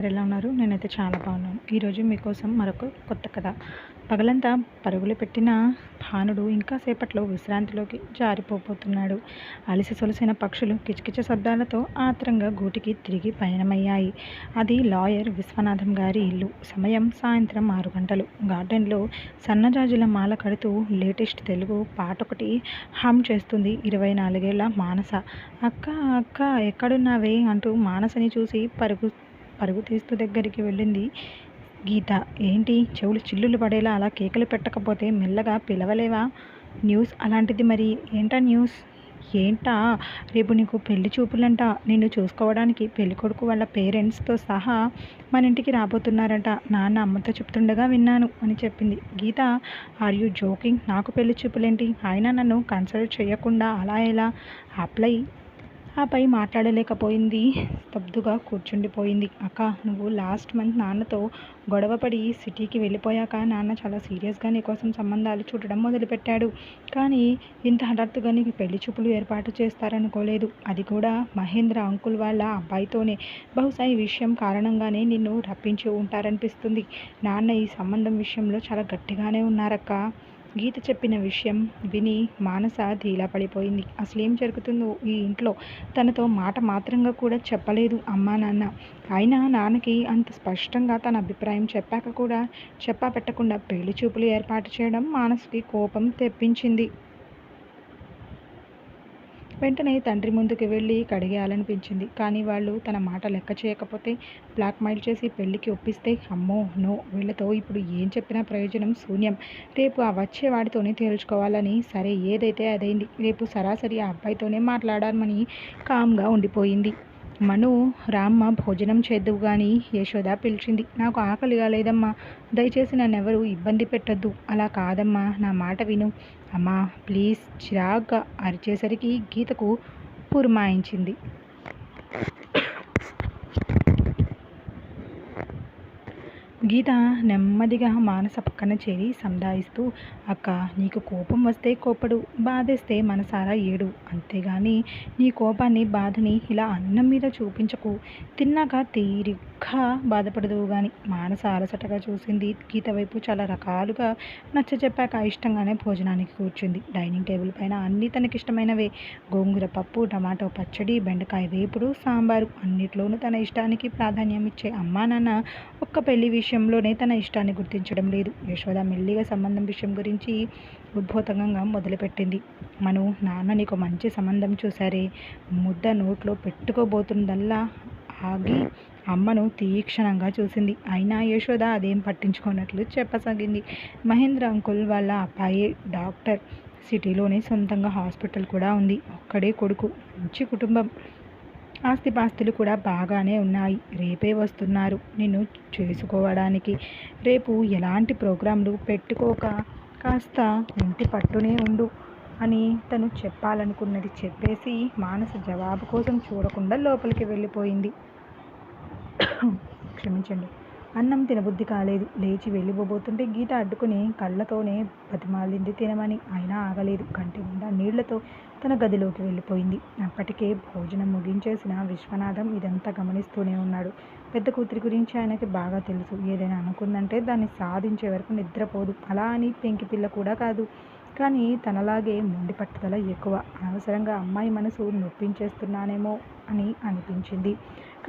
ఎలా ఉన్నారు? నేనైతే చాలా బాగున్నాను. ఈరోజు మీకోసం మరొక కొత్త కథ. పగలంతా పరుగులు పెట్టిన భానుడు ఇంకా సేపట్లో విశ్రాంతిలోకి జారిపోబోతున్నాడు. అలిసి సొలసిన పక్షులు కిచకిచ శబ్దాలతో ఆత్రంగా గూటికి తిరిగి పయనమయ్యాయి. అది లాయర్ విశ్వనాథం గారి ఇల్లు. సమయం సాయంత్రం ఆరు గంటలు. గార్డెన్లో సన్నజాజుల మాల కడుతూ లేటెస్ట్ తెలుగు పాట ఒకటి హమ్ చేస్తుంది ఇరవై నాలుగేళ్ళ మానస. అక్క అక్క ఎక్కడున్నావే? అంటూ మానసని చూసి పరుగు పరుగు తీస్తూ దగ్గరికి వెళ్ళింది గీత. ఏంటి? చెవులు చిల్లులు పడేలా అలా కేకలు పెట్టకపోతే మెల్లగా పిలవలేవా? న్యూస్ అలాంటిది మరి. ఏంటా న్యూస్? ఏంటా? రేపు నీకు పెళ్ళి చూపులంట. నిన్ను చూసుకోవడానికి పెళ్ళి కొడుకు వాళ్ళ పేరెంట్స్తో సహా మన ఇంటికి రాబోతున్నారంట. నాన్న అమ్మతో చెప్తుండగా విన్నాను అని చెప్పింది. Geetha are you joking? నాకు పెళ్ళి చూపులేంటి? ఆయన నన్ను కన్సల్ట్ చేయకుండా అలా ఎలా? అప్లై ఆపై మాట్లాడలేకపోయింది. స్తబ్దుగా కూర్చుండిపోయింది. అక్క నువ్వు లాస్ట్ మంత్ నాన్నతో గొడవపడి సిటీకి వెళ్ళిపోయాక నాన్న చాలా సీరియస్గా నీకోసం సంబంధాలు చూడడం మొదలుపెట్టాడు. కానీ ఇంత హఠాత్తుగా నీకు పెళ్ళి చూపులు ఏర్పాటు చేస్తారనుకోలేదు. అది కూడా మహేంద్ర అంకుల్ వాళ్ళ అబ్బాయితోనే. బహుశా ఈ విషయం కారణంగానే నిన్ను రప్పించి ఉంటారనిపిస్తుంది. నాన్న ఈ సంబంధం విషయంలో చాలా గట్టిగానే ఉన్నారక్క. గీత చెప్పిన విషయం విని మానస ధీలా పడిపోయింది. అసలు ఏం జరుగుతుందో ఈ ఇంట్లో తనతో మాట మాత్రంగా కూడా చెప్పలేదు అమ్మా నాన్న. అయినా నాన్నకి అంత స్పష్టంగా తన అభిప్రాయం చెప్పాక కూడా చెప్పా పెట్టకుండా పెళ్ళి చూపులు ఏర్పాటు చేయడం మానసుకి కోపం తెప్పించింది. వెంటనే తండ్రి ముందుకు వెళ్ళి కడిగేయాలనిపించింది. కానీ వాళ్ళు తన మాట లెక్క చేయకపోతే బ్లాక్మెయిల్ చేసి పెళ్ళికి ఒప్పిస్తే అమ్మో నో వీళ్ళతో ఇప్పుడు ఏం చెప్పినా ప్రయోజనం శూన్యం. రేపు ఆ వచ్చే వాడితోనే తేల్చుకోవాలని సరే ఏదైతే అదైంది రేపు సరాసరి ఆ అబ్బాయితోనే మాట్లాడాలని కామ్గా ఉండిపోయింది. మను రామ్మ భోజనం చేద్దువు కానీ యశోద పిలిచింది. నాకు ఆకలిగా లేదమ్మా దయచేసి నన్నెవరూ ఇబ్బంది పెట్టద్దు. అలా కాదమ్మా నా మాట విను. అమ్మా ప్లీజ్ చిరాగ్గా అరిచేసరికి గీతకు పురమాయించింది. గీత నెమ్మదిగా మానస పక్కన చేరి సంధాయిస్తూ అక్క నీకు కోపం వస్తే కోపడు బాధేస్తే మనసారా ఏడు. అంతేగాని నీ కోపాన్ని బాధని ఇలా అన్నం మీద చూపించకు. తిన్నాక తీరి దుఃఖ బాధపడదు కానీ మానస అలసటగా చూసింది గీత వైపు చాలా రకాలుగా నచ్చ చెప్పాక ఇష్టంగానే భోజనానికి కూర్చుంది. డైనింగ్ టేబుల్ పైన అన్నీ తనకిష్టమైనవే. గోంగూర పప్పు టమాటో పచ్చడి బెండకాయ వేపుడు సాంబారు అన్నిట్లోనూ తన ఇష్టానికి ప్రాధాన్యం ఇచ్చే అమ్మా నాన్న ఒక్క పెళ్ళి విషయంలోనే తన ఇష్టాన్ని గుర్తించడం లేదు. యశోద మెల్లిగా సంబంధం విషయం గురించి ఉద్భోతంగా మొదలుపెట్టింది. మను నాన్న నీకు మంచి సంబంధం చూశారే. ముద్ద నోట్లో పెట్టుకోబోతుందల్లా ఆగి అమ్మను తీక్షణంగా చూసింది. అయినా యశోద అదేం పట్టించుకున్నట్లు చెప్పసాగింది. మహేంద్ర అంకుల్ వాళ్ళ అబ్బాయి డాక్టర్. సిటీలోనే సొంతంగా హాస్పిటల్ కూడా ఉంది. ఒక్కడే కొడుకు. మంచి కుటుంబం. ఆస్తిపాస్తులు కూడా బాగానే ఉన్నాయి. రేపే వస్తున్నారు నిన్ను చేసుకోవడానికి. రేపు ఎలాంటి ప్రోగ్రాంలు పెట్టుకోక కాస్త ఇంటి పట్టునే ఉండు అని తను చెప్పాలనుకున్నది చెప్పేసి మానస జవాబు కోసం చూడకుండా లోపలికి వెళ్ళిపోయింది. క్షమించండి. అన్నం తినబుద్ధి కాలేదు. లేచి వెళ్ళిపోబోతుంటే గీత అడ్డుకుని కళ్ళతోనే బతిమాలింది తినమని. అయినా ఆగలేదు. కంటి నిండా నీళ్ళతో తన గదిలోకి వెళ్ళిపోయింది. అప్పటికే భోజనం ముగించేసిన విశ్వనాథం ఇదంతా గమనిస్తూనే ఉన్నాడు. పెద్ద కూతురి గురించి ఆయనకి బాగా తెలుసు. ఏదైనా అనుకుందంటే దాన్ని సాధించే వరకు నిద్రపోదు. అలా అని పెంకి పిల్ల కూడా కాదు. కానీ తనలాగే మొండి పట్టుదల ఎక్కువ. అనవసరంగా అమ్మాయి మనసు నొప్పించేస్తున్నానేమో అని అనిపించింది.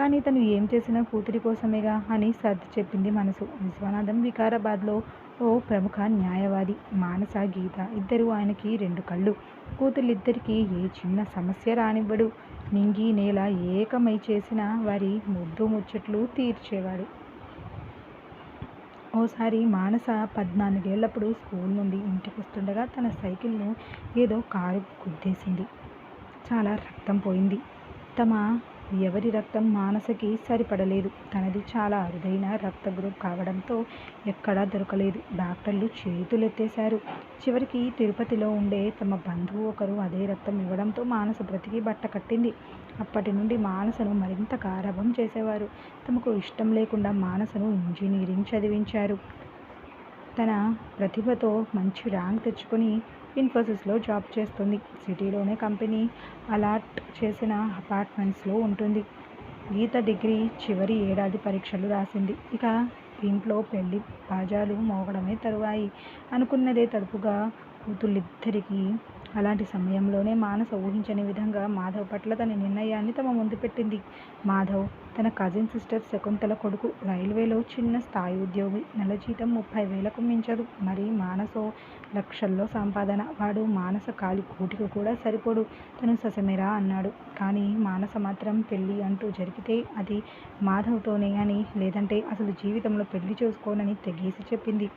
కానీ తను ఏం చేసినా కూతురి కోసమేగా అని సర్ది చెప్పింది మనసు. విశ్వనాథం వికారాబాద్లో ఓ ప్రముఖ న్యాయవాది మానస గీత. ఇద్దరు ఆయనకి రెండు కళ్ళు. కూతుళ్ళిద్దరికీ ఏ చిన్న సమస్య రానివ్వడు. నింగి నేల ఏకమై చేసిన వారి ముద్దు ముచ్చట్లు తీర్చేవాడు. ఓసారి మానస పద్నాలుగేళ్ళప్పుడు స్కూల్ నుండి ఇంటికి వస్తుండగా తన సైకిల్ను ఏదో కారు గుద్దేసింది. చాలా రక్తం పోయింది. తమ ఎవరి రక్తం మానసకి సరిపడలేదు. తనది చాలా అరుదైన రక్త గ్రూప్ కావడంతో ఎక్కడా దొరకలేదు. డాక్టర్లు చేతులెత్తేశారు. చివరికి తిరుపతిలో ఉండే తమ బంధువు ఒకరు అదే రక్తం ఇవ్వడంతో మానస బ్రతికి బట్ట కట్టింది. అప్పటి నుండి మానసను మరింత గారాభం చేసేవారు. తమకు ఇష్టం లేకుండా మానసను ఇంజనీరింగ్ చదివించారు. తన ప్రతిభతో మంచి ర్యాంక్ తెచ్చుకొని ఇన్ఫోసిస్లో జాబ్ చేస్తుంది. సిటీలోనే కంపెనీ అలాట్ చేసిన అపార్ట్మెంట్స్లో ఉంటుంది. గీత డిగ్రీ చివరి ఏడాది పరీక్షలు రాసింది. ఇక ఇంట్లో పెళ్ళి బాజాలు మోగడమే తరువాయి. అనుకున్నదే తడుపుగా కూతుళ్ళిద్దరికీ అలాంటి సమయంలోనే మానస ఊహించని విధంగా మాధవ్ పట్ల తన నిర్ణయాన్ని తమ ముందు పెట్టింది. మాధవ్ తన కజిన్ సిస్టర్ శకుంతల కొడుకు రైల్వేలో చిన్న స్థాయి ఉద్యోగి. నెల జీతం ముప్పై వేలకు మించదు. మరి మానసో లక్షల్లో సంపాదన. వాడు మానస కాలి కూటికి కూడా సరిపోడు. తను ససమెరా అన్నాడు. కానీ మానస మాత్రం పెళ్ళి అంటూ జరిగితే అది మాధవ్తోనే అని లేదంటే అసలు జీవితంలో పెళ్ళి చేసుకోనని తెగేసి చెప్పింది.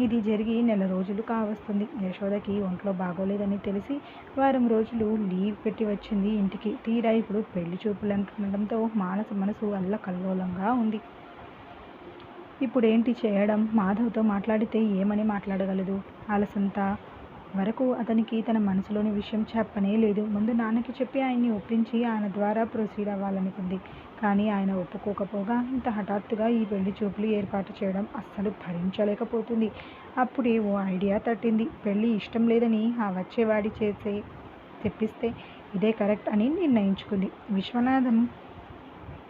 ఇది జరిగి నెల రోజులు కావస్తుంది. యశోదకి ఒంట్లో బాగోలేదని తెలిసి వారం రోజులు లీవ్ పెట్టి వచ్చింది ఇంటికి. తీరా ఇప్పుడు పెళ్ళి చూపులు అంటుండటంతో మానస మనసు అల్లకల్లోలంగా ఉంది. ఇప్పుడేంటి చేయడం? మాధవ్తో మాట్లాడితే ఏమని మాట్లాడగలదు? అలసంత వరకు అతనికి తన మనసులోని విషయం చెప్పనే లేదు. ముందు నాన్నకి చెప్పి ఆయన్ని ఒప్పించి ఆయన ద్వారా ప్రొసీడ్ అవ్వాలనుకుంది. కానీ ఆయన ఒప్పుకోకపోగా ఇంత హఠాత్తుగా ఈ పెళ్ళి చూపులు ఏర్పాటు చేయడం అస్సలు భరించలేకపోతుంది. అప్పుడే ఓ ఐడియా తట్టింది. పెళ్ళి ఇష్టం లేదని ఆ వచ్చేవాడి చేసే తెప్పిస్తే ఇదే కరెక్ట్ అని నిర్ణయించుకుంది. విశ్వనాథం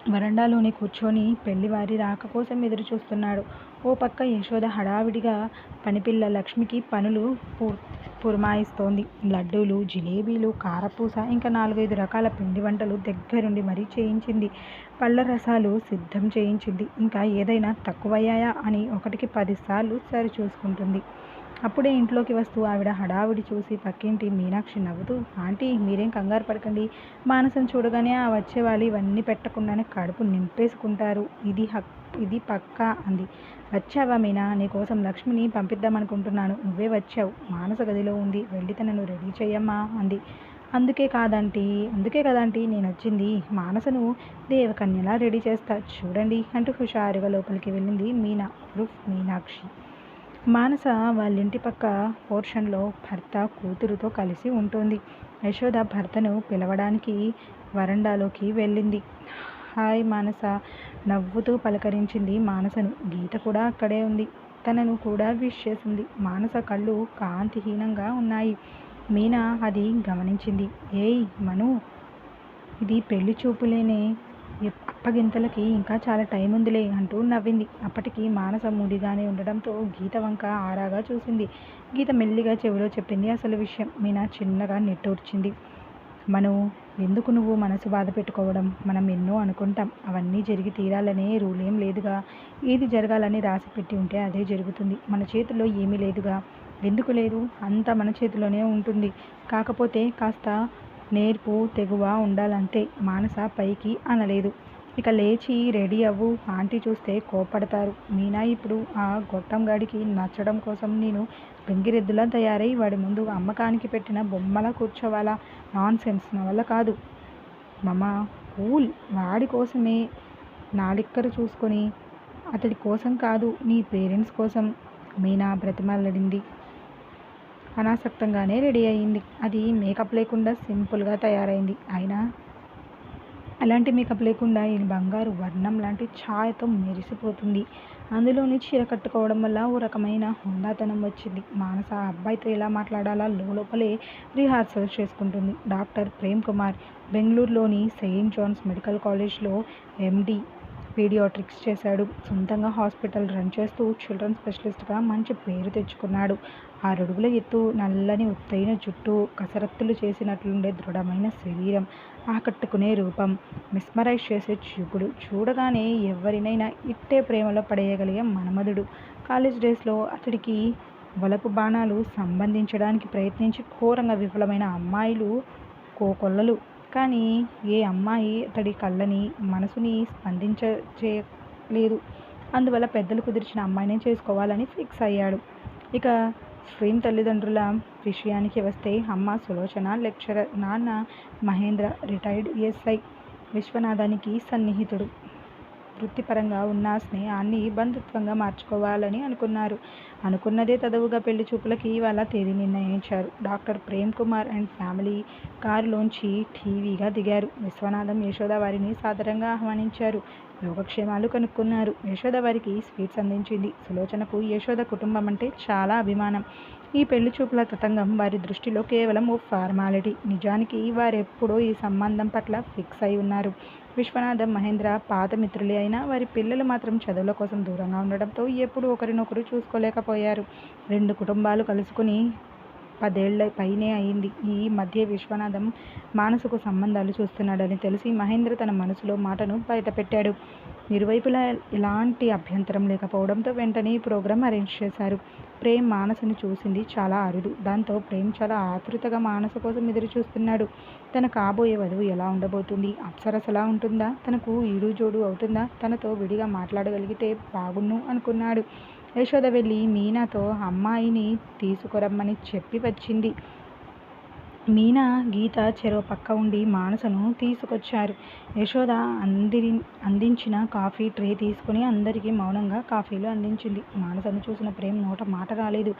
వరండాలోనే కూర్చొని పెళ్ళివారి రాక కోసం ఎదురు చూస్తున్నాడు ఓ పక్క యశోద హడావిడిగా పనిపిల్ల లక్ష్మికి పనులు పూ పురమాయిస్తోంది. లడ్డూలు జిలేబీలు కారపూస ఇంకా నాలుగైదు రకాల పిండి వంటలు దగ్గరుండి మరీ చేయించింది. పళ్ళ రసాలు సిద్ధం చేయించింది. ఇంకా ఏదైనా తక్కువయ్యాయా అని ఒకటికి పదిసార్లు సరి చూసుకుంటుంది. అప్పుడే ఇంట్లోకి వస్తూ ఆవిడ హడావిడి చూసి పక్కింటి మీనాక్షి నవ్వుతూ ఆంటీ మీరేం కంగారు పడకండి. మానసం చూడగానే ఆ వచ్చేవాళ్ళు ఇవన్నీ పెట్టకుండానే కడుపు నింపేసుకుంటారు. ఇది హక్ ఇది పక్కా అంది. వచ్చావా మీనా? నీకోసం లక్ష్మిని పంపిద్దామనుకుంటున్నాను. నువ్వే వచ్చావు. మానస గదిలో ఉంది. వెళ్ళి తనను రెడీ చేయమ్మా అంది. అందుకే కాదంటీ అందుకే కదంటీ నేను వచ్చింది. మానసను దేవకన్యలా రెడీ చేస్తా. చూడండి అంటూ హుషారుగా లోపలికి వెళ్ళింది మీనా రూఫ్ మీనాక్షి. మానస వాళ్ళింటి పక్క పోర్షన్లో భర్త కూతురుతో కలిసి ఉంటుంది. యశోద భర్తను పిలవడానికి వరండాలోకి వెళ్ళింది. హాయ్ మానస నవ్వుతూ పలకరించింది మానసను. గీత కూడా అక్కడే ఉంది. తనను కూడా విష్ చేసింది. మానస కళ్ళు కాంతిహీనంగా ఉన్నాయి. మీనా అది గమనించింది. ఏయ్ మను ఇది పెళ్ళి చూపులేనే అప్పగింతలకి ఇంకా చాలా టైం ఉందిలే అంటూ నవ్వింది. అప్పటికి మానస మూడిగానే ఉండడంతో గీత వంక ఆరాగా చూసింది. గీత మెల్లిగా చెవిలో చెప్పింది అసలు విషయం. మీనా చిన్నగా నిట్టూర్చింది. మనం ఎందుకు నువ్వు మనసు బాధ పెట్టుకోవడం? మనం ఎన్నో అనుకుంటాం. అవన్నీ జరిగి తీరాలనే రూల్ ఏం లేదుగా. ఏది జరగాలని రాసి పెట్టి ఉంటే అదే జరుగుతుంది. మన చేతిలో ఏమీ లేదుగా. ఎందుకు లేదు? అంతా మన చేతిలోనే ఉంటుంది. కాకపోతే కాస్త నేర్పు తెగువ ఉండాలంతే మానస పైకి అనలేదు. ఇక లేచి రెడీ అవ్వు ఆంటీ చూస్తే కోపడతారు మీనా ఇప్పుడు ఆ గొట్టంగాడికి నచ్చడం కోసం నేను గంగిరెద్దులా తయారై వాడి ముందు అమ్మకానికి పెట్టిన బొమ్మలా కూర్చోవాలా? నాన్ సెన్స్ నా వల్ల కాదు. మమ కూల్. వాడి కోసమే నాలిక్కరు చూసుకొని అతడి కోసం కాదు నీ పేరెంట్స్ కోసం. మీనా బ్రతిమల్లడింది అనాసక్తంగానే రెడీ అయింది. అది మేకప్ లేకుండా సింపుల్గా తయారైంది. అయినా అలాంటి మేకప్ లేకుండా ఈ బంగారు వర్ణం లాంటి ఛాయతో మెరిసిపోతుంది. అందులోని చీర కట్టుకోవడం వల్ల ఓ రకమైన హుందాతనం వచ్చింది. మానస అబ్బాయితో ఎలా మాట్లాడాలా లోపలే రిహార్సల్ చేసుకుంటుంది. డాక్టర్ ప్రేమ్ కుమార్ బెంగళూరులోని సెయింట్ జాన్స్ మెడికల్ కాలేజ్లో ఎండి పీడియాట్రిక్స్ చేశాడు. సొంతంగా హాస్పిటల్ రన్ చేస్తూ చిల్డ్రన్ స్పెషలిస్ట్గా మంచి పేరు తెచ్చుకున్నాడు. ఆరడుగుల ఎత్తు నల్లని ఉత్తైన జుట్టు కసరత్తులు చేసినట్లుండే దృఢమైన శరీరం ఆకట్టుకునే రూపం మిస్మరైజ్ చేసే చూపుడు చూడగానే ఎవరినైనా ఇట్టే ప్రేమలో పడేయగలిగే మనమధుడు. కాలేజ్ డేస్లో అతడికి వలపు బాణాలు సంబంధించడానికి ప్రయత్నించి ఘోరంగా విఫలమైన అమ్మాయిలు కోకొల్లలు కానీ ఏ అమ్మాయి అతడి కళ్ళని మనసుని స్పందించలేదు అందువల్ల పెద్దలు కుదిర్చిన అమ్మాయినే చేసుకోవాలని ఫిక్స్ అయ్యాడు. ఇక శ్రీం తల్లిదండ్రుల విషయానికి వస్తే అమ్మ సులోచన లెక్చరర్ నాన్న మహేంద్ర రిటైర్డ్ ఎస్ఐ విశ్వనాథానికి సన్నిహితుడు. వృత్తిపరంగా ఉన్న స్నేహాన్ని బంధుత్వంగా మార్చుకోవాలని అనుకున్నారు. అనుకున్నదే తదవుగా పెళ్ళి చూపులకి ఇవాళ తేదీ నిర్ణయించారు. Doctor Prem Kumar and family కారులోంచి టీవీగా దిగారు. విశ్వనాథం యశోద వారిని సాదరంగా ఆహ్వానించారు. యోగక్షేమాలు కనుక్కున్నారు. యశోద వారికి స్వీట్స్ అందించింది. సులోచనకు యశోద కుటుంబం అంటే చాలా అభిమానం. ఈ పెళ్ళి చూపుల తతంగం వారి దృష్టిలో కేవలం ఓ ఫార్మాలిటీ. నిజానికి వారెప్పుడో ఈ సంబంధం పట్ల ఫిక్స్ అయి ఉన్నారు. విశ్వనాథం మహేంద్ర పాత మిత్రులే అయినా వారి పిల్లలు మాత్రం చదువుల కోసం దూరంగా ఉండడంతో ఎప్పుడు ఒకరినొకరు చూసుకోలేకపోయారు. రెండు కుటుంబాలు కలుసుకుని పదేళ్ళ పైనే అయింది. ఈ మధ్య విశ్వనాథం మానసుకు సంబంధాలు చూస్తున్నాడని తెలిసి మహేంద్ర తన మనసులో మాటను బయటపెట్టాడు. ఇరువైపులా ఎలాంటి అభ్యంతరం లేకపోవడంతో వెంటనే ఈ ప్రోగ్రాం అరేంజ్ చేశారు. ప్రేమ్ మానసుని చూసింది చాలా అరుదు. దాంతో ప్రేమ్ చాలా ఆతృతగా మానసు కోసం ఎదురు చూస్తున్నాడు తన కాబోయే వధువు ఎలా ఉండబోతుంది? అప్సరసలా ఉంటుందా? తనకు ఇరుజోడు జోడు అవుతుందా? తనతో విడిగా మాట్లాడగలిగితే బాగున్ను అనుకున్నాడు. యశోద వెళ్ళి మీనాతో అమ్మాయిని తీసుకురమ్మని చెప్పి వచ్చింది. మీనా గీత చెరువు పక్క ఉండి మానసను తీసుకొచ్చారు. యశోద అందిరి అందించిన కాఫీ ట్రే తీసుకుని అందరికీ మౌనంగా కాఫీలు అందించింది. మానసను చూసిన ప్రేమ్ నోట మాట రాలేదు.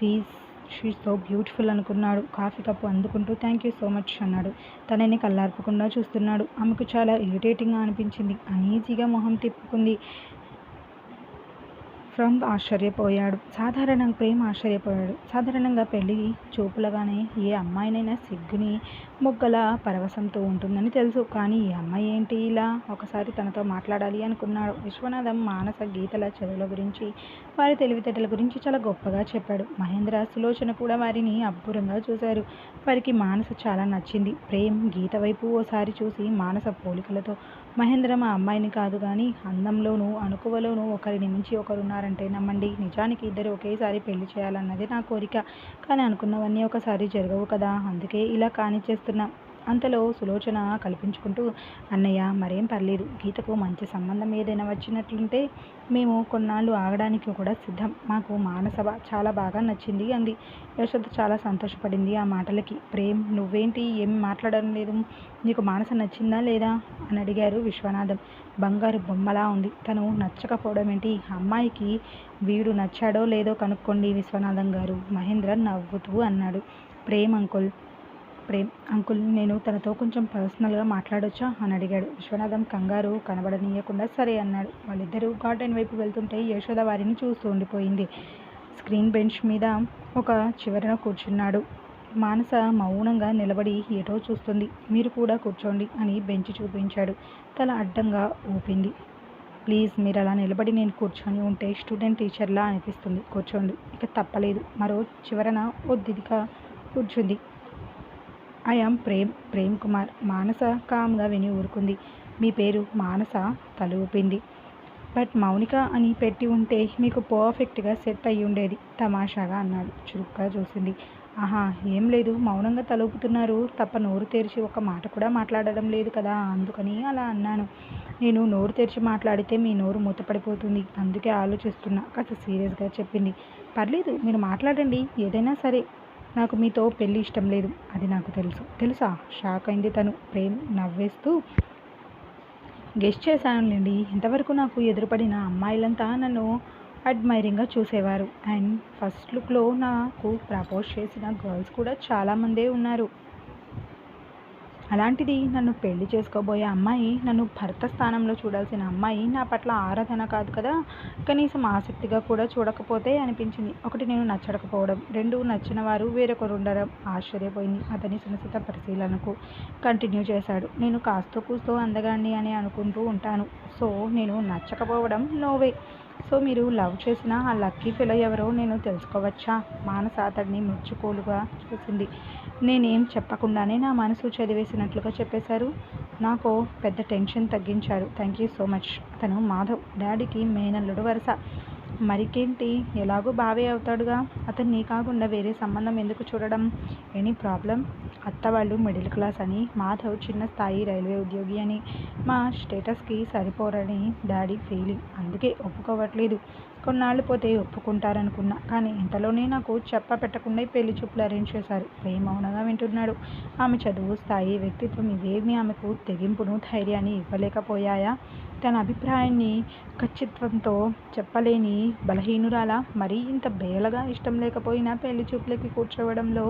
ఫీజ్ షీస్ సో బ్యూటిఫుల్ అనుకున్నాడు. కాఫీ కప్పు అందుకుంటూ థ్యాంక్ యూ సో మచ్ అన్నాడు. తనని కళ్ళార్పకుండా చూస్తున్నాడు. ఆమెకు చాలా ఇరిటేటింగ్గా అనిపించింది. అనీజీగా మొహం తిప్పుకుంది. ఫ్రమ్ ఆశ్చర్యపోయాడు. సాధారణంగా ప్రేమ ఆశ్చర్యపోయాడు. సాధారణంగా పెళ్ళి చూపులగానే ఏ అమ్మాయినైనా సిగ్గుని మొగ్గల పరవశంతో ఉంటుందని తెలుసు. కానీ ఈ అమ్మాయి ఏంటి? ఇలా ఒకసారి తనతో మాట్లాడాలి అనుకున్నాడు. విశ్వనాథం మానస గీతల చదువుల గురించి వారి తెలివితేటల గురించి చాలా గొప్పగా చెప్పాడు. మహేంద్ర సులోచన కూడా వారిని అబ్బురంగా చూశారు. వారికి మానస చాలా నచ్చింది. ప్రేమ్ గీత వైపు ఓసారి చూసి మానస పోలికలతో మహేంద్ర మా అమ్మాయిని కాదు కానీ అందంలోనూ అణుకువలోనూ ఒకరిని మించి ఒకరున్నారంటే నమ్మండి. నిజానికి ఇద్దరు ఒకేసారి పెళ్ళి చేయాలన్నది నా కోరిక. కానీ అనుకున్నవన్నీ ఒకసారి జరగవు కదా. అందుకే ఇలా కానిచ్చేస్తున్నాం. అంతలో సులోచన కల్పించుకుంటూ అన్నయ్య మరేం పర్లేదు. గీతకు మంచి సంబంధం ఏదైనా వచ్చినట్లుంటే మేము కొన్నాళ్ళు ఆగడానికి కూడా సిద్ధం. మాకు మానసభ చాలా బాగా నచ్చింది అంది. యశోద చాలా సంతోషపడింది ఆ మాటలకి. ప్రేమ్ నువ్వేంటి? ఏం మాట్లాడడం లేదు? నీకు మానస నచ్చిందా లేదా అని అడిగారు విశ్వనాథం. బంగారు బొమ్మలా ఉంది. తను నచ్చకపోవడం ఏంటి? అమ్మాయికి వీడు నచ్చాడో లేదో కనుక్కోండి విశ్వనాథం గారు. మహేంద్ర నవ్వుతూ అన్నాడు. ప్రేమ్ అంకుల్ ప్రేమ్ అంకుల్ నేను తనతో కొంచెం పర్సనల్గా మాట్లాడొచ్చా? అని అడిగాడు. విశ్వనాథం కంగారు కనబడనీయకుండా సరే అన్నాడు. వాళ్ళిద్దరూ గార్డెన్ వైపు వెళ్తుంటే యశోద వారిని చూస్తూ ఉండిపోయింది. స్క్రీన్ బెంచ్ మీద ఒక చివరన కూర్చున్నాడు. మానస మౌనంగా నిలబడి ఏటో చూస్తుంది. మీరు కూడా కూర్చోండి అని బెంచ్ చూపించాడు. తల అడ్డంగా ఊపింది. ప్లీజ్ మీరు అలా నిలబడి నేను కూర్చొని ఉంటే స్టూడెంట్ టీచర్లా అనిపిస్తుంది. కూర్చోండి. ఇక తప్పలేదు. మరో చివరన ఒద్దిదిగా కూర్చుంది. I am Prem Prem Kumar. మానస కామ్గా విని ఊరుకుంది. మీ పేరు మానస తల ఊపింది బట్ మౌనిక అని పెట్టి ఉంటే మీకు పర్ఫెక్ట్గా సెట్ అయ్యి ఉండేది తమాషాగా అన్నాడు. చురుగ్గా చూసింది. ఆహా ఏం లేదు. మౌనంగా తలుపుతున్నారు. తప్ప నోరు తెరిచి ఒక మాట కూడా మాట్లాడడం లేదు కదా అందుకని అలా అన్నాను. నేను నోరు తెరిచి మాట్లాడితే మీ నోరు మూతపడిపోతుంది. అందుకే ఆలోచిస్తున్నా. కాస్త సీరియస్గా చెప్పింది. పర్లేదు మీరు మాట్లాడండి. ఏదైనా సరే. నాకు మీతో పెళ్ళి ఇష్టం లేదు. అది నాకు తెలుసు. తెలుసా? షాక్ అయింది తను. ప్రేమ్ నవ్వేస్తూ గెస్ట్ చేశానులేండి. ఇంతవరకు నాకు ఎదురుపడిన అమ్మాయిలంతా నన్ను అడ్మైరింగ్గా చూసేవారు. అండ్ ఫస్ట్ లుక్లో నాకు ప్రపోజ్ చేసిన గర్ల్స్ కూడా చాలామందే ఉన్నారు. అలాంటిది నన్ను పెళ్ళి చేసుకోబోయే అమ్మాయి నన్ను భర్త స్థానంలో చూడాల్సిన అమ్మాయి నా పట్ల ఆరాధన కాదు కదా? కనీసం ఆసక్తిగా కూడా చూడకపోతే అనిపించింది. ఒకటి నేను నచ్చడకపోవడం రెండు నచ్చిన వారు వేరొకరు ఉండడం ఆశ్చర్యపోయింది అతని సునిశిత పరిశీలనకు. కంటిన్యూ చేశాడు. నేను కాస్తో కూస్తో అందగాన్ని అని అనుకుంటూ ఉంటాను. సో నేను నచ్చకపోవడం నోవే సో మీరు లవ్ చేసిన ఆ లక్కీ ఫెలో ఎవరో నేను తెలుసుకోవచ్చా? మానస అతడిని మెచ్చుకోలుగా చూసింది. నేనేం చెప్పకుండానే నా మనసు చదివేసినట్లుగా చెప్పేశారు. నాకు పెద్ద టెన్షన్ తగ్గించారు. Thank you so much. అతను మాధవ్. డాడీకి మేనల్లుడు వరుస. మరికేంటి? ఎలాగో బావే అవుతాడుగా. అతన్ని కాకుండా వేరే సంబంధం ఎందుకు చూడడం? Any problem? అత్త వాళ్ళు మిడిల్ క్లాస్ అని మాధవ్ చిన్న స్థాయి రైల్వే ఉద్యోగి అని. మా స్టేటస్కి సరిపోరని డాడీ ఫీలింగ్. అందుకే ఒప్పుకోవట్లేదు. కొన్నాళ్ళు పోతే ఒప్పుకుంటారనుకున్నా. కానీ ఇంతలోనే నాకు చెప్ప పెట్టకుండా పెళ్ళి చూపులు అరేంజ్ చేశారు. ప్రేమ మౌనంగా వింటున్నాడు. ఆమె చదువు స్థాయి వ్యక్తిత్వం ఇవేమీ ఆమెకు తెగింపును ధైర్యాన్ని ఇవ్వలేకపోయాయా? తన అభిప్రాయాన్ని ఖచ్చిత్వంతో చెప్పలేని బలహీనురాలా మరీ ఇంత బేలగా ఇష్టం లేకపోయినా పెళ్ళి చూపులకి కూర్చోవడంలో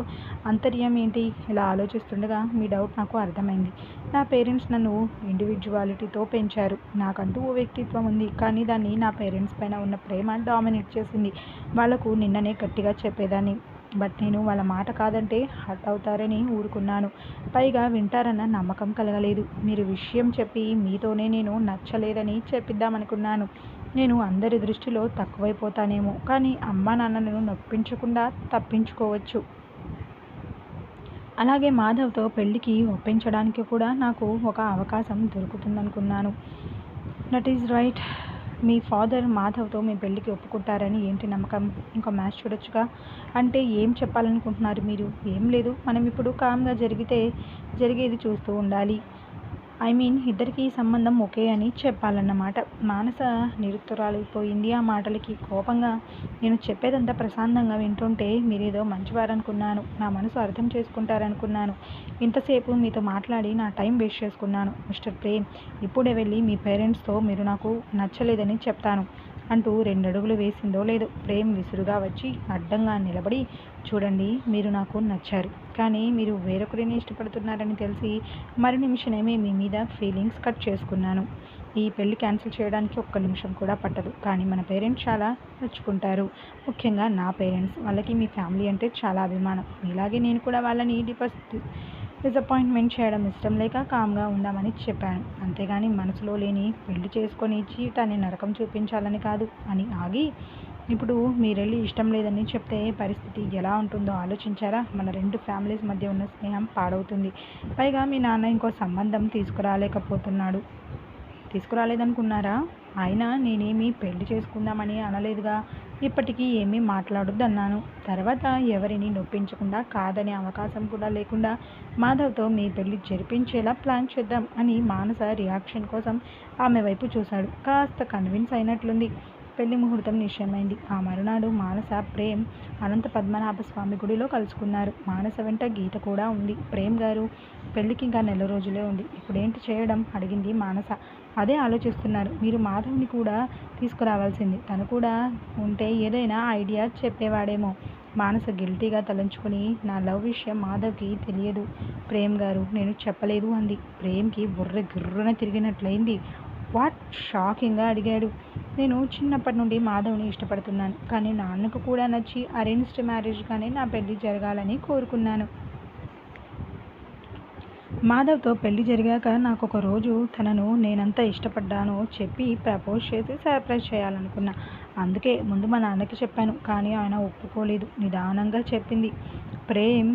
అంతర్యం ఏంటి? ఇలా ఆలోచిస్తుండగా మీ డౌట్ నాకు అర్థమైంది. నా పేరెంట్స్ నన్ను ఇండివిజువాలిటీతో పెంచారు. నాకంటూ ఓ వ్యక్తిత్వం ఉంది. కానీ దాన్ని నా పేరెంట్స్ పైన ఉన్న ప్రేమ డామినేట్ చేసింది. వాళ్ళకు నిన్ననే గట్టిగా చెప్పేదాన్ని. బట్ నేను వాళ్ళ మాట కాదంటే హర్ట్ అవుతారని ఊరుకున్నాను. పైగా వింటారన్న నమ్మకం కలగలేదు. మీరు విషయం చెప్పి మీతోనే నేను నచ్చలేదని చెప్పిద్దామనుకున్నాను. నేను అందరి దృష్టిలో తక్కువైపోతానేమో కానీ అమ్మా నాన్నలను నొప్పించకుండా తప్పించుకోవచ్చు. అలాగే మాధవ్తో పెళ్ళికి ఒప్పించడానికి కూడా నాకు ఒక అవకాశం దొరుకుతుందనుకున్నాను. దట్ ఈజ్ రైట్ మీ ఫాదర్ మాధవ్తో మీ పెళ్ళికి ఒప్పుకుంటారని ఏంటి నమ్మకం? ఇంకో మ్యాచ్ చూడొచ్చుగా? అంటే ఏం చెప్పాలనుకుంటున్నారు మీరు? ఏం లేదు. మనం ఇప్పుడు కామ్గా జరిగితే జరిగేది చూస్తూ ఉండాలి. ఐ మీన్ ఇద్దరికి సంబంధం ఓకే అని చెప్పాలన్నమాట. మానస నిరుత్తరాలైపోయింది. ఆ మాటలకి కోపంగా నేను చెప్పేదంతా ప్రశాంతంగా వింటుంటే మీరేదో మంచివారనుకున్నాను. నా మనసు అర్థం చేసుకుంటారనుకున్నాను. ఇంతసేపు మీతో మాట్లాడి నా టైం వేస్ట్ చేసుకున్నాను మిస్టర్ ప్రేమ్. ఇప్పుడే వెళ్ళి మీ పేరెంట్స్తో మీరు నాకు నచ్చలేదని చెప్తాను. అంటూ రెండడుగులు వేసిందో లేదో ప్రేమ్ విసురుగా వచ్చి అడ్డంగా నిలబడి చూడండి మీరు నాకు నచ్చారు. కానీ మీరు వేరొకరిని ఇష్టపడుతున్నారని తెలిసి మరు నిమిషమే మీ మీద ఫీలింగ్స్ కట్ చేసుకున్నాను. ఈ పెళ్ళి క్యాన్సిల్ చేయడానికి ఒక్క నిమిషం కూడా పట్టదు. కానీ మన పేరెంట్స్ చాలా నచ్చుకుంటారు ముఖ్యంగా నా పేరెంట్స్ వాళ్ళకి మీ ఫ్యామిలీ అంటే చాలా అభిమానం. ఇలాగే నేను కూడా వాళ్ళని డిపస్ డిసప్పాయింట్మెంట్ చేయడం ఇష్టం లేక కామ్గా ఉందామని చెప్పాను. అంతేగాని మనసులో లేని పెళ్ళి చేసుకొని జీవితాన్ని నరకం చూపించాలని కాదు అని ఆగి ఇప్పుడు మీరెళ్ళి ఇష్టం లేదని చెప్తే పరిస్థితి ఎలా ఉంటుందో ఆలోచించారా? మన రెండు ఫ్యామిలీస్ మధ్య ఉన్న స్నేహం పాడవుతుంది. పైగా మీ నాన్న ఇంకో సంబంధం తీసుకురాలేకపోతున్నాడు. తీసుకురాలేదనుకున్నారా? ఆయన నేనేమి పెళ్ళి చేసుకుందామని అనలేదుగా. ఇప్పటికీ ఏమీ మాట్లాడొద్దన్నాను. తర్వాత ఎవరిని నొప్పించకుండా కాదనే అవకాశం కూడా లేకుండా మాధవ్తో మీ పెళ్ళి జరిపించేలా ప్లాన్ చేద్దాం అని మానస రియాక్షన్ కోసం ఆమె వైపు చూశాడు. కాస్త కన్విన్స్ అయినట్లుంది. పెళ్ళి ముహూర్తం నిశ్చయమైంది. ఆ మరునాడు మానస ప్రేమ్ అనంత పద్మనాభ స్వామి గుడిలో కలుసుకున్నారు. మానస వెంట గీత కూడా ఉంది. ప్రేమ్ గారు పెళ్ళికి ఇంకా నెల రోజులే ఉంది. ఇప్పుడేంటి చేయడం? అడిగింది మానస. అదే ఆలోచిస్తున్నారు. మీరు మాధవ్ని కూడా తీసుకురావాల్సింది. తను కూడా ఉంటే ఏదైనా ఐడియా చెప్పేవాడేమో. మానస గిల్టీగా తలంచుకొని నా లవ్ విషయం మాధవ్కి తెలియదు. ప్రేమ్ గారు నేను చెప్పలేదు అంది. ప్రేమ్కి బుర్ర గిర్రున తిరిగినట్లయింది. వాట్? షాకింగ్గా అడిగాడు. నేను చిన్నప్పటి నుండి మాధవ్ని ఇష్టపడుతున్నాను. కానీ నాన్నకు కూడా నచ్చి అరేంజ్డ్ మ్యారేజ్గానే నా పెళ్ళి జరగాలని కోరుకున్నాను. మాధవ్తో పెళ్ళి జరిగాక నాకు ఒక రోజు తనను నేనంత ఇష్టపడ్డానో చెప్పి ప్రపోజ్ చేసి సర్ప్రైజ్ చేయాలనుకున్నా. అందుకే ముందు మా నాన్నకి చెప్పాను కానీ ఆయన ఒప్పుకోలేదు. నిదానంగా చెప్పింది. ప్రేమ్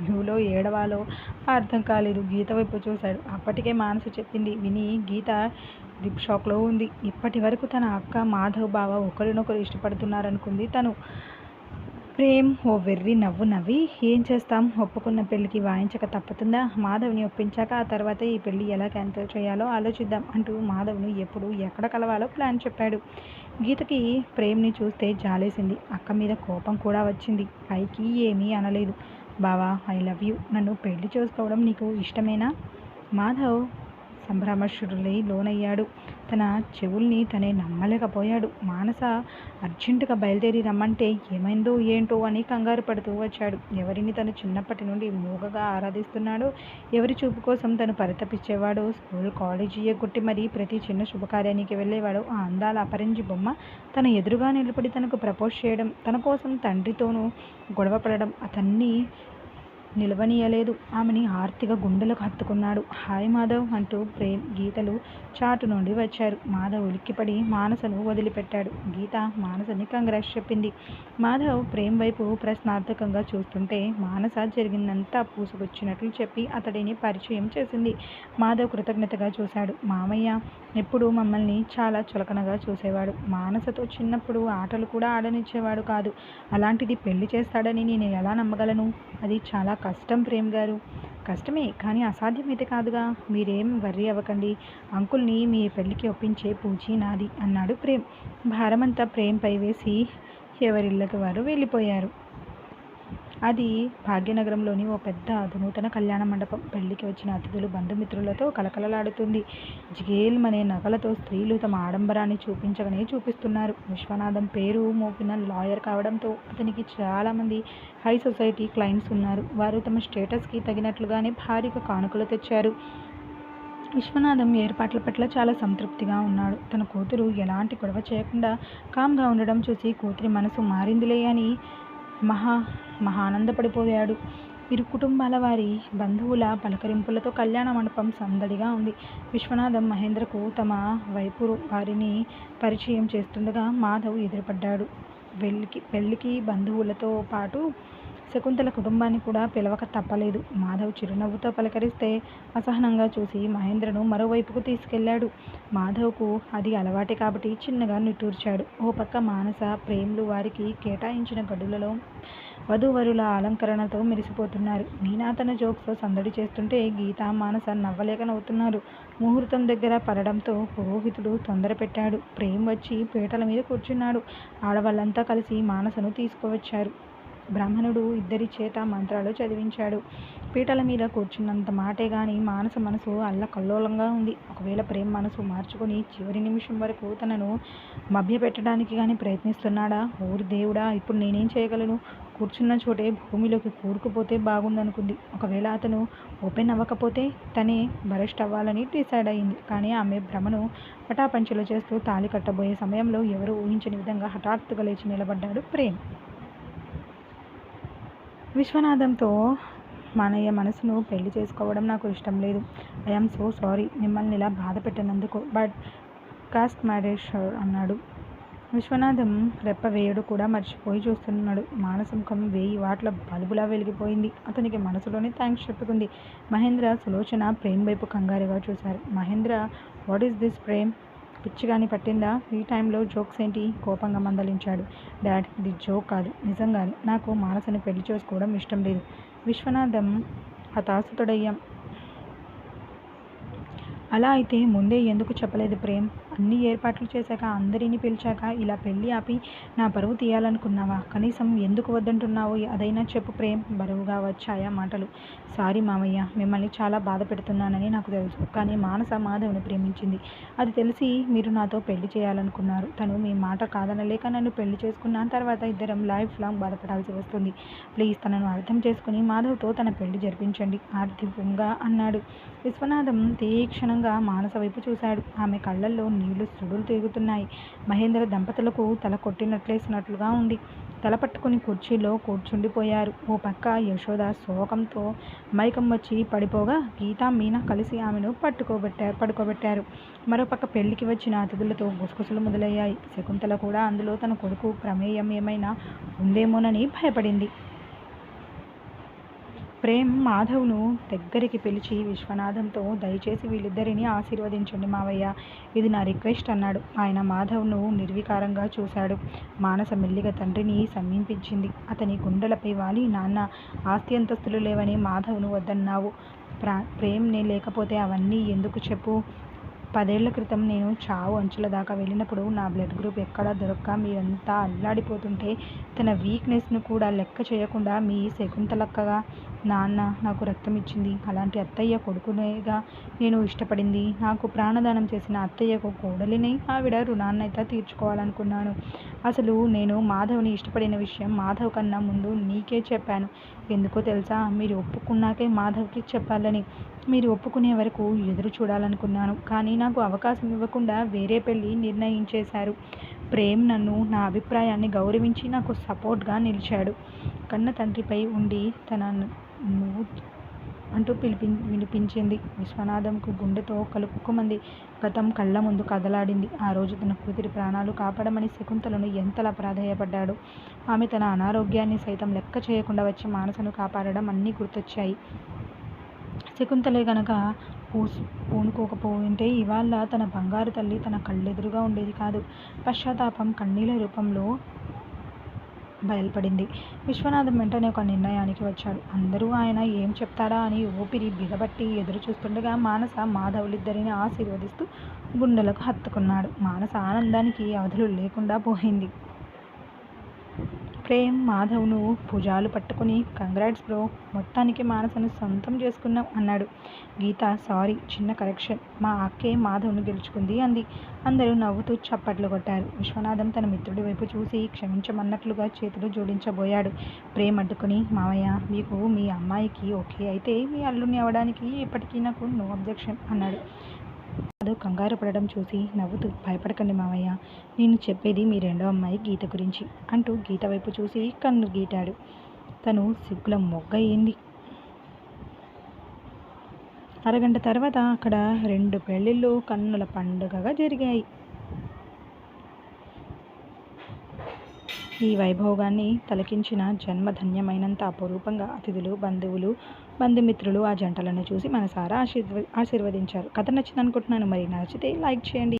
వ్యూలో ఏడవాలో అర్థం కాలేదు. గీత వైపు చూశాడు. అప్పటికే మానసు చెప్పింది విని గీత డిప్ షాక్లో ఉంది. ఇప్పటి వరకు తన అక్క మాధవ్ బావ ఒకరినొకరు ఇష్టపడుతున్నారనుకుంది తను. ప్రేమ్ ఓ వెర్రి నవ్వు నవ్వి ఏం చేస్తాం? ఒప్పుకున్న పెళ్ళికి వాయించక తప్పుతుందా? మాధవ్ని ఒప్పించాక ఆ తర్వాత ఈ పెళ్ళి ఎలా క్యాన్సిల్ చేయాలో ఆలోచిద్దాం అంటూ మాధవ్ని ఎప్పుడు ఎక్కడ కలవాలో ప్లాన్ చెప్పాడు. గీతకి ప్రేమ్ని చూస్తే జాలేసింది. అక్క మీద కోపం కూడా వచ్చింది. పైకి ఏమీ అనలేదు. బావా ఐ లవ్ యూ. నన్ను పెళ్ళి చేసుకోవడం నీకు ఇష్టమేనా? మాధవ్ సంభ్రమశురులై లోనయ్యాడు. తన చెవుల్ని తనే నమ్మలేకపోయాడు. మానస అర్జెంటుగా బయలుదేరి రమ్మంటే ఏమైందో ఏంటో అని కంగారు పడుతూ వచ్చాడు. ఎవరిని తను చిన్నప్పటి నుండి మూగగా ఆరాధిస్తున్నాడో ఎవరి చూపు కోసం తను పరితపించేవాడు స్కూల్ కాలేజీ కొట్టి మరీ ప్రతి చిన్న శుభకార్యానికి వెళ్ళేవాడు ఆ అందాల అపరించి బొమ్మ తన ఎదురుగా నిలబడి తనకు ప్రపోజ్ చేయడం తన కోసం తండ్రితోనూ గొడవ పడడం అతన్ని నిలవనీయలేదు. ఆమెని ఆర్తిగా గుండెలకు హత్తుకున్నాడు. హాయ్ మాధవ్ అంటూ ప్రేమ్ గీతలు చాటు నుండి వచ్చారు. మాధవ్ ఉలిక్కిపడి మానసను వదిలిపెట్టాడు. గీత మానసని కంగ్రాస్ చెప్పింది. మాధవ్ ప్రేమ్ వైపు ప్రశ్నార్థకంగా చూస్తుంటే మానస జరిగిందంతా పూసుకొచ్చినట్లు చెప్పి అతడిని పరిచయం చేసింది. మాధవ్ కృతజ్ఞతగా చూశాడు. మామయ్య ఎప్పుడు మమ్మల్ని చాలా చులకనగా చూసేవాడు. మానసతో చిన్నప్పుడు ఆటలు కూడా ఆడనిచ్చేవాడు కాదు. అలాంటిది పెళ్ళి చేస్తాడని నేను ఎలా నమ్మగలను? అది చాలా కష్టం ప్రేమ్ గారు. కష్టమే కానీ అసాధ్యమైతే కాదుగా. మీరేం వర్రీ అవ్వకండి. అంకుల్ని మీ పెళ్ళికి ఒప్పించే పూచి నాది అన్నాడు ప్రేమ్. భారమంతా ప్రేమ్పై వేసి ఎవరిళ్ళకి వారు వెళ్ళిపోయారు. అది భాగ్యనగరంలోని ఓ పెద్ద అధునూతన కళ్యాణ మండపం. పెళ్ళికి వచ్చిన అతిథులు బంధుమిత్రులతో కలకలలాడుతుంది. జిగేల్మనే నగలతో స్త్రీలు తమ ఆడంబరాన్ని చూపించగానే చూపిస్తున్నారు. విశ్వనాథం పేరు మోపిన లాయర్ కావడంతో అతనికి చాలామంది హై సొసైటీ క్లయింట్స్ ఉన్నారు. వారు తమ స్టేటస్కి తగినట్లుగానే భారీగా కానుకలు తెచ్చారు. విశ్వనాథం ఏర్పాట్ల పట్ల చాలా సంతృప్తిగా ఉన్నాడు. తన కూతురు ఎలాంటి గొడవ చేయకుండా కామ్గా ఉండడం చూసి కూతురి మనసు మారిందిలే అని మహా మహానందపడిపోయాడు. ఇరు కుటుంబాల వారి బంధువుల పలకరింపులతో కళ్యాణ మండపం సందడిగా ఉంది. విశ్వనాథం మహేంద్రకు తమ వైపు వారిని పరిచయం చేస్తుండగా మాధవ్ ఎదురుపడ్డాడు. వెళ్ళికి పెళ్ళికి బంధువులతో పాటు శకుంతల కుటుంబాన్ని కూడా పిలవక తప్పలేదు. మాధవ్ చిరునవ్వుతో పలకరిస్తే అసహనంగా చూసి మహేంద్రను మరోవైపుకు తీసుకెళ్ళాడు. మాధవ్కు అది అలవాటే కాబట్టి చిన్నగా నిట్టూర్చాడు. ఓ పక్క మానస ప్రేమ్లు వారికి కేటాయించిన గడులలో వధూవరుల అలంకరణతో మెరిసిపోతున్నారు. మీనా తన జోక్స్తో సందడి చేస్తుంటే గీత మానస నవ్వలేక నవ్వుతున్నారు. ముహూర్తం దగ్గర పడడంతో పురోహితుడు తొందర పెట్టాడు. ప్రేమ్ వచ్చి పీటల మీద కూర్చున్నాడు. ఆడవాళ్ళంతా కలిసి మానసను తీసుకువచ్చారు. బ్రాహ్మణుడు ఇద్దరి చేత మంత్రాలు చదివించాడు. పీటల మీద కూర్చున్నంత మాటే గాని మానస మనసు అల్లకల్లోలంగా ఉంది. ఒకవేళ ప్రేమ మనసు మార్చుకొని చివరి నిమిషం వరకు తనను మభ్యపెట్టడానికి కానీ ప్రయత్నిస్తున్నాడా? ఊరి దేవుడా ఇప్పుడు నేనేం చేయగలను? కూర్చున్న చోటే భూమిలోకి కూరుకుపోతే బాగుందనుకుంది. ఒకవేళ అతను ఓపెన్ అవ్వకపోతే తనే బరెస్ట్ అవ్వాలని డిసైడ్ అయింది. కానీ ఆమె భ్రమను పటాపంచలు చేస్తూ తాళి కట్టబోయే సమయంలో ఎవరు ఊహించని విధంగా హఠాత్తుగా లేచి నిలబడ్డాడు ప్రేమ్. విశ్వనాథంతో మానయ్య మనసును పెళ్ళి చేసుకోవడం నాకు ఇష్టం లేదు. ఐఎమ్ సో సారీ మిమ్మల్ని ఇలా బాధ పెట్టినందుకు. బట్ కాస్ట్ మ్యారేజ్ అన్నాడు. విశ్వనాథం రెప్ప వేయడు కూడా మర్చిపోయి చూస్తున్నాడు. మానసముఖం వేయి వాట్ల బలుబులా వెలిగిపోయింది. అతనికి మనసులోనే థ్యాంక్స్ చెప్పుకుంది. మహేంద్ర సులోచన ప్రేమ్ వైపు కంగారుగా చూశారు. Mahendra what is this Prem పిచ్చిగాని పట్టిందా? ఈ టైంలో జోక్స్ ఏంటి? కోపంగా మందలించాడు. డాడ్ ఇది జోక్ కాదు. నిజంగానే నాకు మానసని పెళ్ళి చేసుకోవడం ఇష్టం లేదు. విశ్వనాథం హతాశుతుడయ్యాం. అలా అయితే ముందే ఎందుకు చెప్పలేదు ప్రేమ్? అన్ని ఏర్పాట్లు చేశాక అందరిని పిలిచాక ఇలా పెళ్ళి ఆపి నా పరువు తీయాలనుకున్నావా? కనీసం ఎందుకు వద్దంటున్నావు అదైనా చెప్పు ప్రేమ్. బరువుగా వచ్చాయా మాటలు? సారీ మామయ్య మిమ్మల్ని చాలా బాధ పెడుతున్నానని నాకు తెలుసు. కానీ మానస మాధవ్ని ప్రేమించింది. అది తెలిసి మీరు నాతో పెళ్ళి చేయాలనుకున్నారు. తను మీ మాట కాదనలేక నన్ను పెళ్ళి చేసుకున్న తర్వాత ఇద్దరం లైఫ్ లాంగ్ బాధపడాల్సి వస్తుంది. ప్లీజ్ తనను అర్థం చేసుకుని మాధవ్తో తన పెళ్ళి జరిపించండి. ఆర్థికంగా అన్నాడు. విశ్వనాథం తీక్షణంగా మానస వైపు చూశాడు. ఆమె కళ్ళల్లో నీళ్ళు సుడులు తిరుగుతున్నాయి. మహేంద్ర దంపతులకు తల కొట్టినట్లేసినట్లుగా ఉంది. తల పట్టుకుని కుర్చీలో కూర్చుండిపోయారు. ఓ పక్క యశోద శోకంతో మైకం వచ్చి పడిపోగా గీత మీనా కలిసి ఆమెను పట్టుకోబెట్టారు పడుకోబెట్టారు. మరోపక్క పెళ్ళికి వచ్చిన అతిథులతో గుసగుసలు మొదలయ్యాయి. శకుంతల కూడా అందులో తన కొడుకు ప్రమేయం ఏమైనా ఉందేమోనని భయపడింది. ప్రేమ్ మాధవ్ను దగ్గరికి పిలిచి విశ్వనాథంతో దయచేసి వీళ్ళిద్దరిని ఆశీర్వదించండి మావయ్య ఇది నా రిక్వెస్ట్ అన్నాడు. ఆయన మాధవ్ను నిర్వికారంగా చూశాడు. మానస మెల్లిగా తండ్రిని సమీపించింది. అతని గుండెలపై వాలి నాన్న ఆస్తి అంతస్తులు లేవని మాధవ్ను వద్దన్నావు. ప్రా ప్రేమ్నే లేకపోతే అవన్నీ ఎందుకు చెప్పు? పదేళ్ళ క్రితం నేను చావు అంచుల దాకా వెళ్ళినప్పుడు నా బ్లడ్ గ్రూప్ ఎక్కడా దొరక్క మీరంతా అల్లాడిపోతుంటే తన వీక్నెస్ను కూడా లెక్క చేయకుండా మీ శకుంతలక్కగా నాన్న నాకు రక్తం ఇచ్చింది. అలాంటి అత్తయ్య కొడుకునేగా నేను ఇష్టపడింది. నాకు ప్రాణదానం చేసిన అత్తయ్యకు కోడలిని ఆవిడ రుణాన్నైతే తీర్చుకోవాలనుకున్నాను. అసలు నేను మాధవ్ని ఇష్టపడిన విషయం మాధవ్ కన్నా ముందు నీకే చెప్పాను. ఎందుకో తెలుసా? మీరు ఒప్పుకున్నాకే మాధవ్కి చెప్పాలని. మీరు ఒప్పుకునే వరకు ఎదురు చూడాలనుకున్నాను. కానీ నాకు అవకాశం ఇవ్వకుండా వేరే పెళ్ళి నిర్ణయించేశారు. ప్రేమ్ నన్ను నా అభిప్రాయాన్ని గౌరవించి నాకు సపోర్ట్గా నిలిచాడు. కన్న తండ్రిపై ఉండి తన నువ్వు అంటూ పిలిపి వినిపించింది. విశ్వనాథంకు గుండెతో కలుపుకుమంది గతం కళ్ళ ముందు కదలాడింది. ఆ రోజు తన కూతురి ప్రాణాలు కాపాడమని శకుంతలను ఎంతలా ప్రాధాయపడ్డాడు ఆమె తన అనారోగ్యాన్ని సైతం లెక్క చేయకుండా వచ్చి మానసను కాపాడడం అన్నీ గుర్తొచ్చాయి. శకుంతలే గనక పూసు పూనుకోకపోయింటే ఇవాళ తన బంగారు తల్లి తన కళ్ళెదురుగా ఉండేది కాదు. పశ్చాత్తాపం కన్నీళ్ళ రూపంలో బయలుపడింది. విశ్వనాథం వెంటనే ఒక నిర్ణయానికి వచ్చాడు. అందరూ ఆయన ఏం చెప్తాడా అని ఊపిరి బిగబట్టి ఎదురు చూస్తుండగా మానస మాధవులిద్దరిని ఆశీర్వదిస్తూ గుండెలకు హత్తుకున్నాడు. మానస ఆనందానికి అవధులు లేకుండా పోయింది. ప్రేమ్ మాధవ్ను భుజాలు పట్టుకుని కంగ్రాట్స్ బ్రో మొత్తానికి మానసను సొంతం చేసుకున్నాం అన్నాడు. గీత సారీ చిన్న కరెక్షన్. మా అక్కే మాధవ్ను గెలుచుకుంది అంది. అందరూ నవ్వుతూ చప్పట్లు కొట్టారు. విశ్వనాథం తన మిత్రుడి వైపు చూసి క్షమించమన్నట్లుగా చేతులు జోడించబోయాడు. ప్రేమ్ అడ్డుకుని మావయ్య మీకు మీ అమ్మాయికి ఓకే అయితే మీ అల్లుని అవ్వడానికి ఇప్పటికీ నాకు నో అబ్జెక్షన్ అన్నాడు. అదో కంగారు పడడం చూసి నవ్వుతూ భయపడకండి మావయ్య నేను చెప్పేది మీ రెండో అమ్మాయి గీత గురించి అంటూ గీత వైపు చూసి కన్ను గీటాడు. తను సిగ్గుల మొగ్గ అయింది. అరగంట తర్వాత అక్కడ రెండు పెళ్ళిళ్ళు కన్నుల పండుగగా జరిగాయి. ఈ వైభోగాన్ని తలకించిన జన్మ ధన్యమైనంత అపురూపంగా అతిథులు బంధువులు బంధుమిత్రులు ఆ జంటలను చూసి మనసారా ఆశీర్వ ఆశీర్వదించారు. కథ నచ్చింది అనుకుంటున్నాను మరి నచ్చితే లైక్ చేయండి.